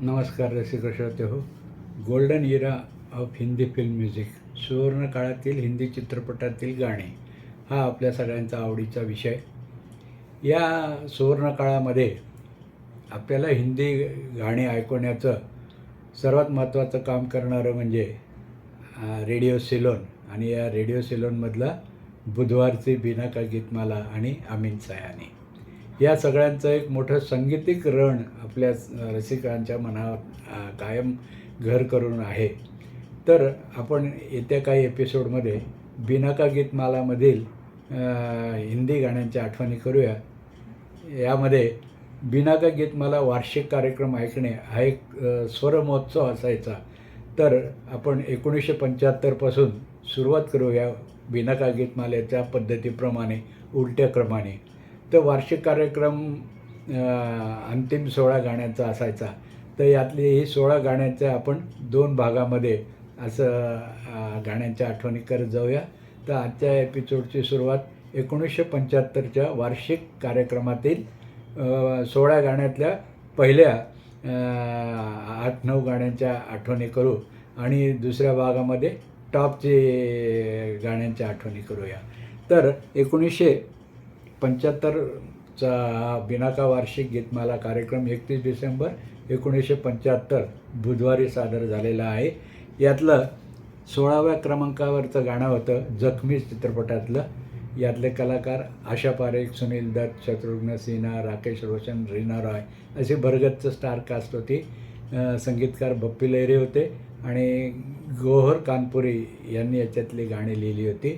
नमस्कार रसिक श्रोते हो. Golden era of Hindi film music सुवर्ण काळातील हिंदी चित्रपटातील गाणे हा आपल्या सगळ्यांचा आवडीचा विषय. या सुवर्ण काळामध्ये आपल्याला हिंदी गाणे ऐकवण्याचं सर्वात महत्त्वाचं काम करणारं म्हणजे रेडिओ सिलोन आणि या रेडिओ सिलोनमधला बुधवारची बिनाका गीतमाला आणि अमीन सयानी. या सगळ्यांचं एक मोठं संगीतिक रण आपल्या रसिकांच्या मनावर कायम घर करून आहे. तर आपण येत्या काही एपिसोडमध्ये बिनाका गीतमालामधील हिंदी गाण्यांच्या आठवणी करूया. यामध्ये बिनाका गीतमाला वार्षिक कार्यक्रम ऐकणे हा एक स्वरमहोत्सव असायचा. तर आपण एकोणीसशे पंच्याहत्तरपासून सुरुवात करूया बिनाका गीतमालेच्या पद्धतीप्रमाणे उलट्या क्रमाने तर वार्षिक कार्यक्रम अंतिम सोळा गाण्यांचा असायचा. तर यातली ही सोळा गाण्यांच्या आपण दोन भागामध्ये असं गाण्यांच्या आठवणी करत जाऊया. तर आजच्या एपिसोडची सुरुवात एकोणीसशे पंच्याहत्तरच्या वार्षिक कार्यक्रमातील सोळा गाण्यातल्या पहिल्या आठ नऊ गाण्यांच्या आठवणी करू. आणि दुसऱ्या भागामध्ये टॉपचे गाण्यांच्या आठवणी करूया. तर एकोणीसशे पंच्याहत्तरचा बिनाका वार्षिक गीतमाला कार्यक्रम एकतीस डिसेंबर एकोणीसशे पंच्याहत्तर बुधवारी सादर झालेला आहे. यातलं सोळाव्या क्रमांकावरचं गाणं होतं जखमी चित्रपटातलं. यातले कलाकार आशा पारेख सुनील दत्त शत्रुघ्न सिन्हा राकेश रोशन रीना रॉय असे भरगतचं स्टार कास्ट होती. संगीतकार बप्पी लहिरे होते आणि गोहर कानपुरी यांनी याच्यातली गाणी लिहिली होती.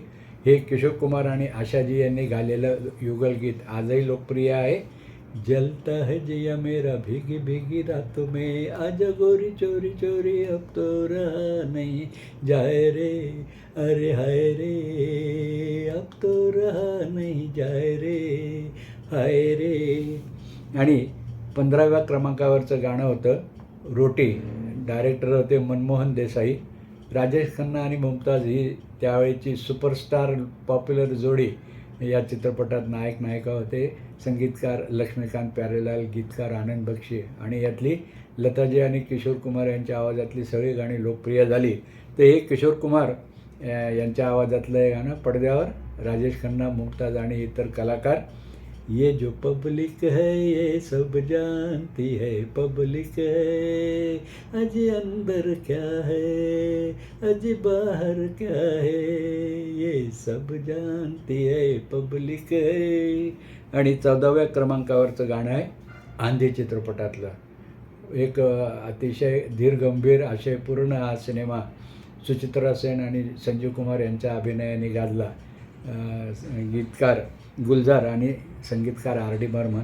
हे किशोर कुमार आणि आशाजी यांनी गायलेलं युगलगीत आजही लोकप्रिय आहे. जलता है जिया मेरा भीगी भीगी रातों में। आज गोरी चोरी चोरी अब तो रहा नहीं। जाए रे अरे हाय रे अब तो रहा नहीं। जाए रे हाय रे। आणि पंधराव्या क्रमांकावरचं गाणं होतं रोटी. डायरेक्टर होते मनमोहन देसाई. राजेश खन्ना आणि मुमताज ही त्यावेळेची सुपरस्टार पॉप्युलर जोडी या चित्रपटात नायक नायिका होते. संगीतकार लक्ष्मीकांत प्यारेलाल गीतकार आनंद बक्षी आणि यातली लताजी आणि किशोर कुमार यांच्या आवाजातली सगळी गाणी लोकप्रिय झाली. तर हे किशोर कुमार यांच्या आवाजातलं हे गाणं पडद्यावर राजेश खन्ना मुमताज आणि इतर कलाकार ये जो पब्लिक है ये सब जानती है पब्लिक है। अजी अंदर क्या है अज बाहर क्या है? ये सब जानती है पब्लिक है। आणि चौदाव्या क्रमांकावरचं गाणं आहे आंधी चित्रपटातलं. एक अतिशय धीरगंभीर आशयपूर्ण हा सिनेमा सुचित्रा सेन आणि संजीव कुमार यांच्या अभिनयाने गाजला. गीतकार गुलजार आणि संगीतकार आर डी बर्मन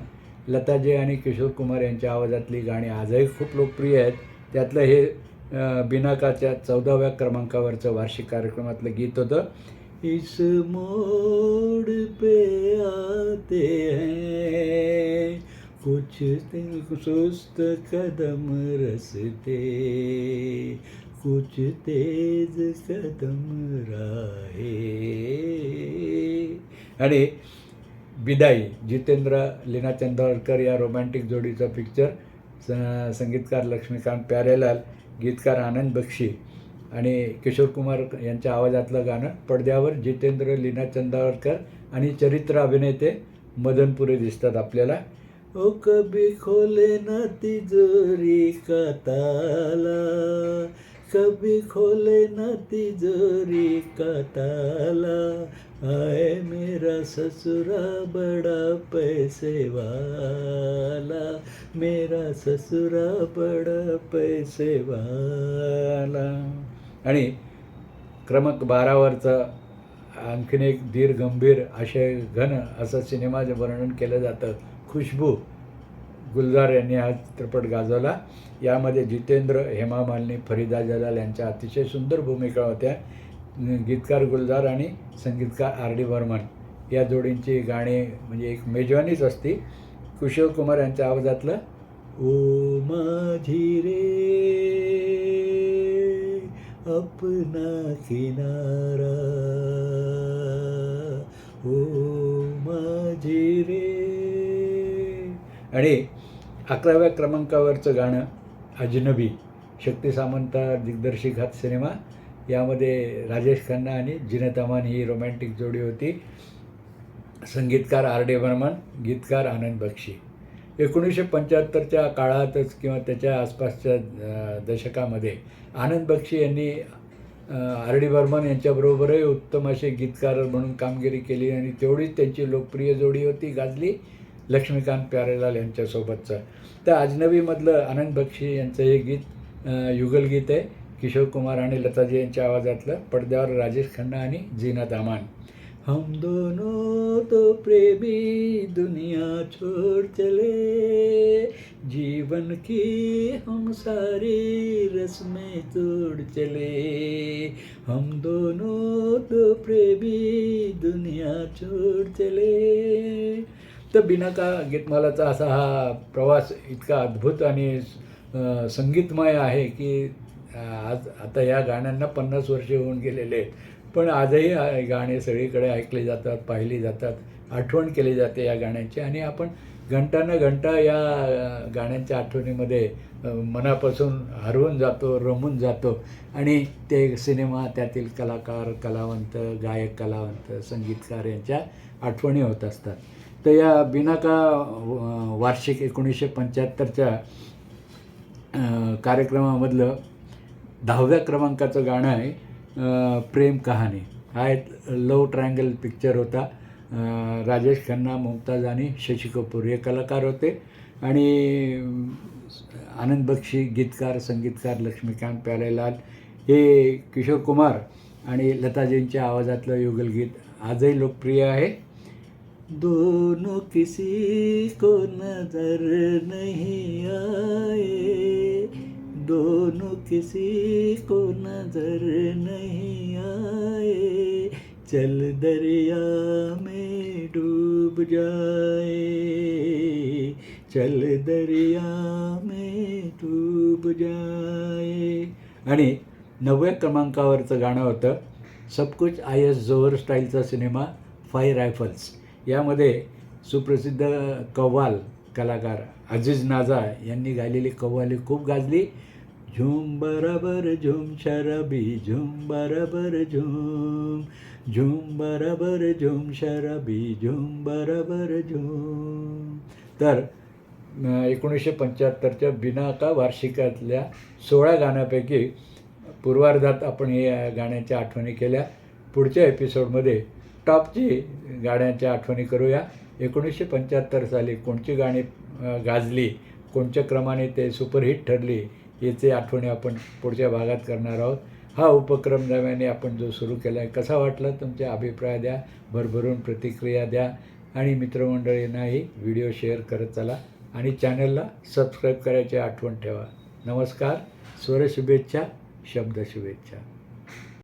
लताजी आणि किशोर कुमार यांच्या आवाजातली गाणी आजही खूप लोकप्रिय आहेत. त्यातलं हे बिनाकाच्या चौदाव्या क्रमांकावरचं वार्षिक कार्यक्रमातलं गीत होतं. इस मोड़ पे आते हैं कुछ दिन सुस्त कदम रसते कुछ तेज कदम राहे। आणि विदाई जितेंद्र लीना चंदवरकर या रोमॅन्टिक जोडीचा पिक्चर स संगीतकार लक्ष्मीकांत प्यारेलाल गीतकार आनंद बक्षी आणि किशोर कुमार यांच्या आवाजातलं गाणं पडद्यावर जितेंद्र लीना चंदावरकर आणि चरित्र अभिनेते मदनपुरे दिसतात आपल्याला. ओ कभी खोले ना तिजोरी का ताला कभी खोले न तिजोरी का ताला आए मेरा ससुरा बड़ा पैसे वाला मेरा ससुरा बड़ा पैसे वाला आणि क्रमांक बारावरचं आणखीन एक धीर गंभीर आशय घन असं सिनेमाचं वर्णन केलं जातं खुशबू. गुलजार यांनी हा चित्रपट गाजवला. यामध्ये जितेंद्र हेमा मालिनी फरीदा जलाल यांच्या अतिशय सुंदर भूमिका होत्या. गीतकार गुलजार आणि संगीतकार आर डी बर्मन या जोडींची गाणी म्हणजे एक मेजवानीच असती. कुशल कुमार यांच्या आवाजातलं ओ माझी रे अपना किनारा ओ माझी रे. आणि अकराव्या क्रमांकावरचं गाणं अजनबी शक्ती सामंता दिग्दर्शिकात सिनेमा यामध्ये राजेश खन्ना आणि जिनत अमान ही रोमॅन्टिक जोडी होती. संगीतकार आर डी बर्मन गीतकार आनंद बक्षी एकोणीसशे पंच्याहत्तरच्या काळातच किंवा त्याच्या आसपासच्या दशकामध्ये आनंद बक्षी यांनी आर डी बर्मन यांच्याबरोबरही उत्तम असे गीतकार म्हणून कामगिरी केली आणि तेवढीच त्यांची लोकप्रिय जोडी होती गाजली. लक्ष्मीकांत प्यारेलाल यांच्यासोबतचं. तर अजनबीमधलं आनंद बक्षी यांचं हे गीत युगलगीत आहे. किशोर कुमार आणि लताजी यांच्या आवाजातलं पडद्यावर राजेश खन्ना आणि जीना दामान. हम दोनों तो प्रेमी दुनिया छोड़ चले। जीवन की हम सारी रस्में तोड़ चले। हम दोनों तो प्रेमी दुनिया छोड़ चले। तर बिनाका गीतमालाचा असा हा प्रवास इतका अद्भुत आणि संगीतमय आहे की आज आता या गाण्यांना पन्नास वर्षे होऊन गेलेले आहेत. पण आजही गाणे सगळीकडे ऐकले जातात पाहिली जातात आठवण केली जाते या गाण्यांची. आणि आपण घंटा न घंटा या गाण्यांच्या आठवणीमध्ये मनापासून हरवून जातो रमून जातो. आणि ते सिनेमा त्यातील कलाकार कलावंत गायक कलावंत संगीतकार यांच्या आठवणी होत असतात. तर या बिनाका वार्षिक एकोणीसशे पंच्याहत्तरच्या कार्यक्रमामधलं दहाव्या क्रमांकाचं गाणं आहे प्रेम कहाणी. हा एक लव ट्रायंगल पिक्चर होता. राजेश खन्ना मुमताज आणि शशी कपूर हे कलाकार होते. आणि आनंद बक्षी गीतकार संगीतकार लक्ष्मीकांत प्यारेलाल हे किशोर कुमार आणि लताजींच्या आवाजातलं युगलगीत आजही लोकप्रिय आहे. दोनों किसी को नजर नहीं आए। दोनों किसी को नजर नहीं आए। चल दरिया में डूब जाए। चल दरिया में डूब जाए। आणि नवव्या क्रमांकावरचं गाणं होतं सब कुछ आय एस जोहर स्टाईलचा सिनेमा फाय रायफल्स. यामध्ये सुप्रसिद्ध कव्वाल कलाकार अजीज नाजा यांनी गायलेली कव्वाली खूप गाजली. झुम बराबर झुम शरबी झुम बराबर झूम झुम बराबर झुम शरबी झुम बराबर झूम. तर एकोणीसशे पंच्याहत्तरच्या बिनाका वार्षिकातल्या सोळा गाण्यापैकी पूर्वार्धात आपण या गाण्याच्या आठवणी केल्या. पुढच्या एपिसोडमध्ये टॉपची गाण्यांच्या आठवणी करूया. एकोणीसशे पंच्याहत्तर साली कोणची गाणी गाजली कोणत्या क्रमाने ते सुपरहिट ठरली याचे आठवणी आपण पुढच्या भागात करणार आहोत. हा उपक्रम नव्याने आपण जो सुरू केला आहे कसा वाटला तुमचे अभिप्राय द्या भरभरून प्रतिक्रिया द्या. आणि मित्रमंडळींनाही व्हिडिओ शेअर करत चला. आणि चॅनलला सबस्क्राईब करायची आठवण ठेवा. नमस्कार स्वर शुभेच्छा शब्द शुभेच्छा